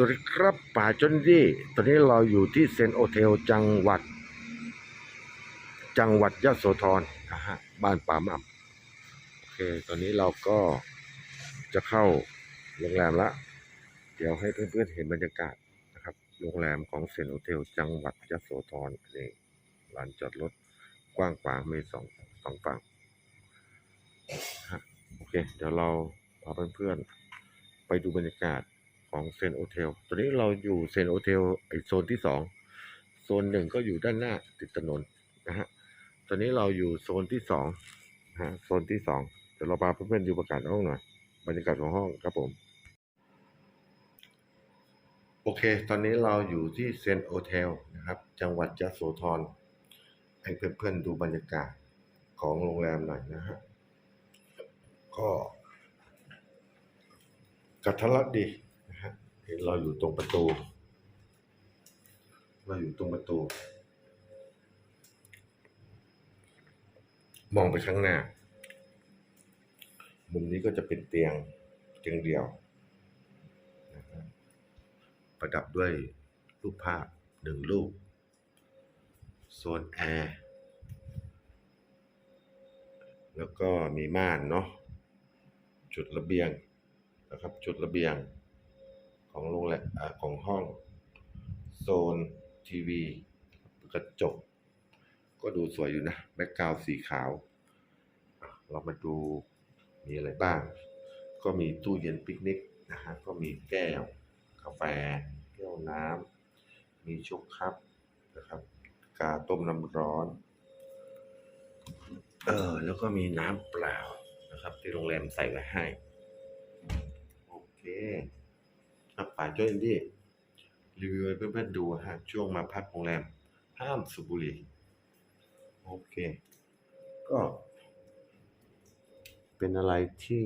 สวัสดีครับป่าจนดี้ตอนนี้เราอยู่ที่เซนโอเทลจังหวัด จังหวัดยะโสธรนะฮะบ้านป่าม่ำโอเค ตอนนี้เราก็จะเข้าโรงแรมละ เดี๋ยวให้เพื่อนๆเห็นบรรยากาศนะครับ โรงแรมของเซนโอเทลจังหวัดยะโสธรนี่ลานจอดรถกว้างขวางมีสองสองฝั่งฮะโอเค เดี๋ยวเราพาเพื่อนๆไปดูบรรยากาศ ของเซนโอเทลตอนนี้เราอยู่เซนโอเทลไอโซนที่สองโซนหนึ่งก็อยู่ด้านหน้าติดถนนนะฮะ ตอนนี้เราอยู่โซนที่สองนะฮะ โซนที่สองเดี๋ยวเราพาเพื่อนๆดูประกาศห้องหน่อย บรรยากาศของห้องครับผม โอเค ตอนนี้เราอยู่ที่เซนโอเทลนะครับ จังหวัดยะโสธร ให้เพื่อนๆดูบรรยากาศของโรงแรมหน่อยนะฮะ ก็กระทะรัดดี เห็นเราอยู่ตรงประตู เราอยู่ตรงประตู มองไปข้างหน้า มุมนี้ก็จะเป็นเตียงเตียงเดียวนะประดับด้วยรูปภาพหนึ่งรูปโซนแอร์แล้วก็มีม่านเนาะจุดระเบียงนะครับ จุดระเบียง ของโรงแรมอของห้อง โซนทีวี กระจก ก็ดูสวยอยู่นะ แบ็กกราวสีขาว เรามาดูมีอะไรบ้าง ก็มีตู้เย็นปิกนิกนะฮะก็มีแก้ว กาแฟ แก้วน้ำมีชุกครับนะครับกาต้มน้ำร้อน เออ แล้วก็มีน้ำเปล่านะครับ ที่โรงแรมใส่ไว้ให้ โอเค รับป่าจ้อยอินดี้รีวิวเพื่อนๆดูฮะช่วงมาพักโรงแรม ห้ามสูบบุหรี่โอเค ก็ เป็นอะไรที่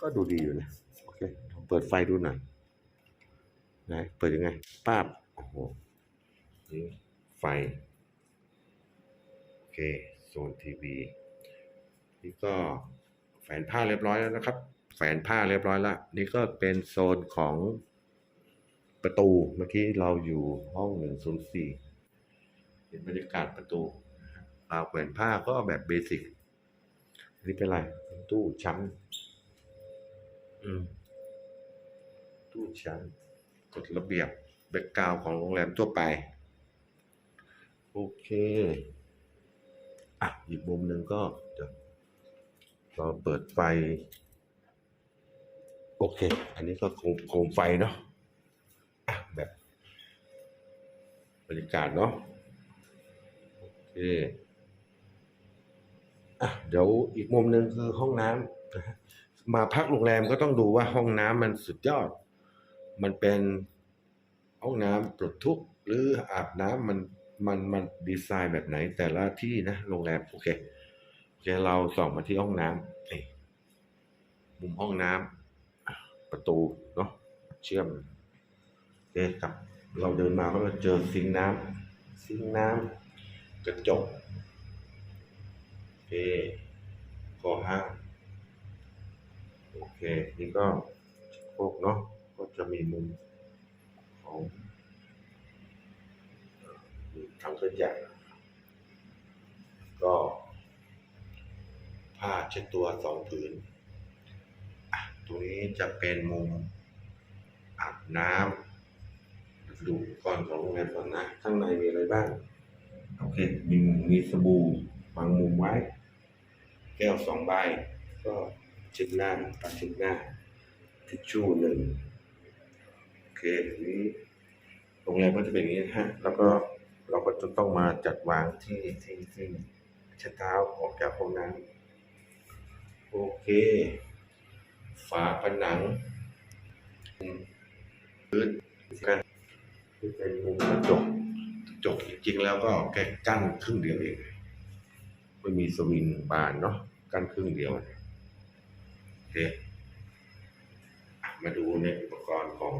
ก็ดูดีอยู่นะ โอเคเปิดไฟดูหน่อยไหนเปิดยังไงป้าบโอ้โหนี่ไฟ โอเค โซนทีวี นี่ก็แฝนผ้าเรียบร้อยแล้วนะครับ แฝนผ้าเรียบร้อยแล้วนี่ก็เป็นโซนของประตูเมื่อกี้เราอยู่ห้องหนึ่งศูนย์สี่เห็นบรรยากาศประตูนะครับราวแขวนผ้าก็แบบเบสิกอันนี้เป็นอะไรตู้ชั้นอืมตู้ชั้นกฎระเบียบแบ็กกราวของโรงแรมทั่วไป โอเคอะอีกมุมหนึ่งก็เราเปิดไฟ โอเค อันนี้ก็โคมโคมไฟเนาะะแบบบรรยากาศเนาะโอเคอเดี๋ยวอีกมุมหนึ่งคือห้องน้ำมาพักโรงแรมก็ต้องดูว่าห้องน้ำมันสุดยอด มันเป็นห้องน้ำปลดทุกข์หรืออาบน้ำมันมันมันดีไซน์แบบไหนแต่ละที่นะโรงแรมโอเคโอเค เราส่องมาที่ห้องน้ำนี่มุมห้องน้ำ ประตูเนาะเชื่อมโอเคครับ เราเดินมาก็จะเจอซิงน้ำซิงน้ำกระจกโอเคข้อห้างโอเค นี่ก็พวกเนาะก็จะมีมุมของมีทางขยะก็ผ้าเช็ดตัวสองผืน รงนี้จะเป็นมุมอาบน้ำดูก่อนของโรงแรมก่อนนะ ข้างในมีอะไรบ้าง โอเค มีมีสบู่วางมุมไว้ แก้วสองใบ ก็เช็ดหน้าปัดเช็ดหน้าทิชชู่หนึ่งโอเคทีนี้โรงแรมก็จะเป็นอย่างนี้นะฮะ แล้วก็เราก็จะต้องมาจัดวางที่ที่ที่เช็ดเท้าออกจากห้องน้ำโอเค ฝาผนังพื้นกันที่เป็นมุมกระจกกระจกจริงๆแล้วก็แค่กั้นครึ่งเดียวเอง ไม่มีสวิงบานเนาะกั้นครึ่งเดียวโอเคมาดูในอุปกรณ์ของ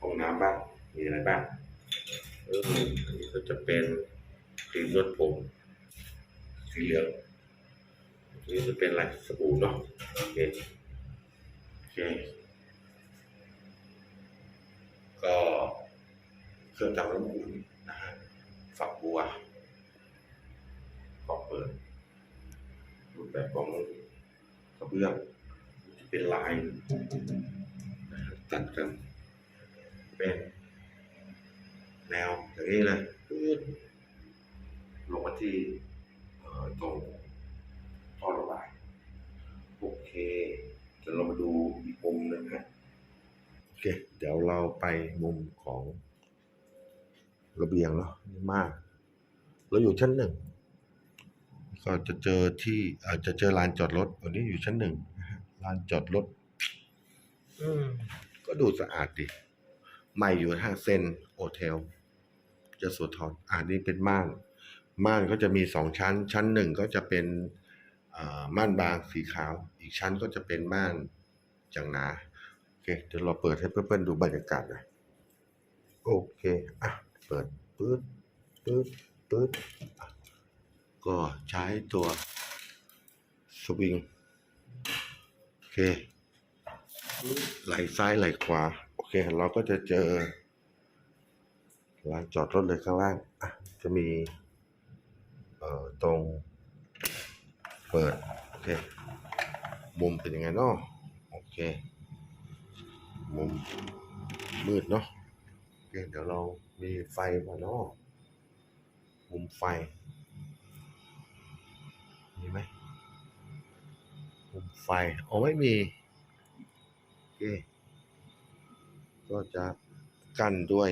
ของน้ำบ้าง มีอะไรบ้างเอออันนี้ก็จะเป็นครีมนวดผมสีเหลืองอันนี้จะเป็นอะไรสบู่เนาะโอเค ก็เครื่องทำน้ำอุ่นนะฮะฝักบัวขอบเปิดรูปแบบของกระเบื้องที่เป็นลายตัดกันเป็นแนวอย่างนี้เลยลงมาที่ตรงท่อระบายโอเค ดี๋ยวเรามาดูอีกมุมหนึ่งฮะโอเค เดี๋ยวเราไปมุมของระเบียงเนาะนี่มาก เราอยู่ชั้นหนึ่งก็จะเจอที่อาจจะเจอลานจอดรถวันนี้อยู่ชั้นหนึ่งนะฮะลานจอดรถอืมก็ดูสะอาดดีใหม่อยู่ห้างเซนโอเทลจะสวทรอ่านี่เป็นม่าน ม่านก็จะมีสองชั้น ชั้นหนึ่งก็จะเป็นอ่าม่านบางสีขาว อีกชั้นก็จะเป็นม่านจางหนาโอเคเดี๋ยวเราเปิดให้เพื่อนๆดูบรรยากาศหน่อยโอเคอะเปิดปื๊ดปื๊ดปื๊ดก็ใช้ตัวสวิงโอเคไหลซ้ายไหลขวาโอเค เราก็จะเจอลานจอดรถเลยข้างล่างอะจะมีเอ่อตรงเปิดโอเค มุมเป็นยังไงเนาะโอเค มุมมืดเนาะโอเคเดี๋ยวเรามีไฟมาเนาะมุมไฟ มีไหมมุมไฟอ๋อไม่มี โอเค ก็จะกั้นด้วย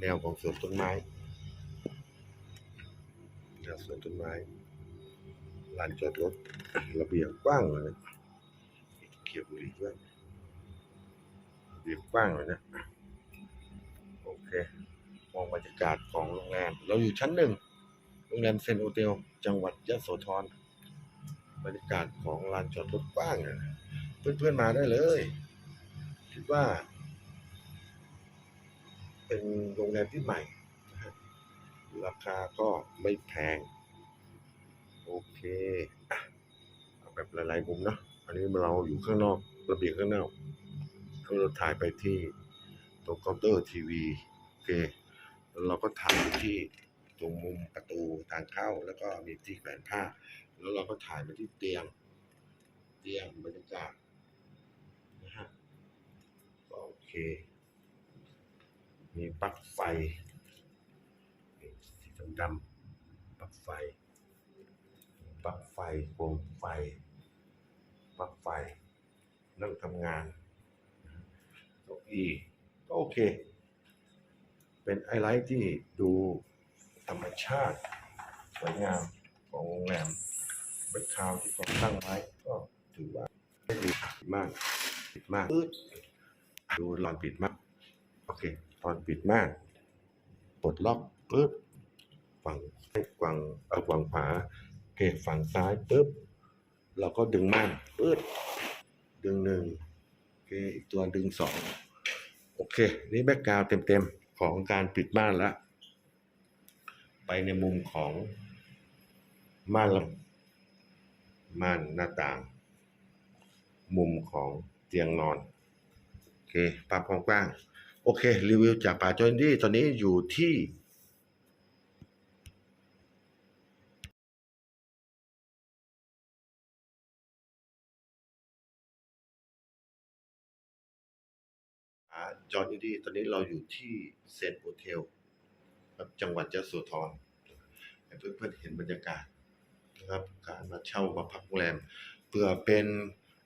แนวของสวนต้นไม้แนวสวนต้นไม้ ลานจอดรถระเบียงกว้างเลยนะเขียวบุรี่ด้วยระเบียงกว้างเลยนะโอเคมองบรรยากาศของโรงแรมเราอยู่ชั้นหนึ่งโรงแรมเซนโอเทลจังหวัดยะโสธรบรรยากาศของลานจอดรถกว้างเลยนเพื่อนๆมาได้เลยคิดว่า เป็นโรงแรมที่ใหม่ราคาก็ไม่แพง โอเคเอาแบบหลายๆมุมเนาะอันนี้เราอยู่ข้างนอกระเบียงข้างนอกเราถ่ายไปที่ตรงเคาน์เตอร์ทีวีโอเคแล้วเราก็ถ่ายไปที่ตรงมุมประตูทางเข้า แล้วก็มีที่แขวนผ้า แล้วเราก็ถ่ายไปที่เตียง เตียงบรรยากาศนะฮะก็โอเค มีปลั๊กไฟสีดำๆปลั๊กไฟ ปลั๊กไฟโคมไฟปลั๊กไฟนั่งทำงานเก้าอี้ก็โอเค เป็นไอไลท์ที่ดูธรรมชาติสวยงามของโรงแรมเบคคาวที่เขาตั้งไว้ก็ถือว่าไม่ดีมากปิดมากดูหลอนปิดมากโอเค ตอนปิดมากปลดล็อกปึ๊บฝั่งให้ฝั่งเอาฝั่งขวา เคฝั่งซ้ายปึ๊บเราก็ดึงม่านปึ๊ดดึงหนึ่งโอเคอีกตัวดึงสองโอเค นี่แบ็กกราวเต็มๆ ของการปิดม่านล้วไปในมุมของม่านม่านหน้าต่าง มุมของเตียงนอน โอเคภาพกว้าง โอเค รีวิวจากป่าจอยดี้ตอนนี้อยู่ที่ จอห์นดี้ตอนนี้เราอยู่ที่เซนโอเทลครับจังหวัดยะโสธรให้เพื่อนๆเห็นบรรยากาศนะครับการมาเช่ามาพักโรงแรมเพื่อเป็น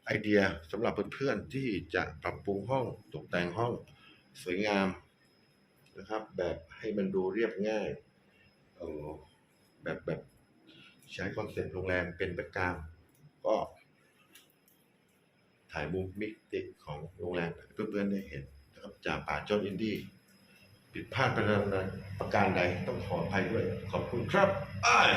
ไอเดียสำหรับเพื่อนๆที่จะปรับปรุงห้องตกแต่งห้องสวยงามนะครับ แบบให้มันดูเรียบง่ายเออแบบแบบใช้คอนเซ็ปต์โรงแรมเป็นแบ็กกราวด์ก็ถ่ายมุมมิติของโรงแรมเพื่อนๆได้เห็น นะครับจากป่าจอนอินดี้ผิดพลาดประการใดประการใดต้องขออภัยด้วย ขอบคุณครับอ้าย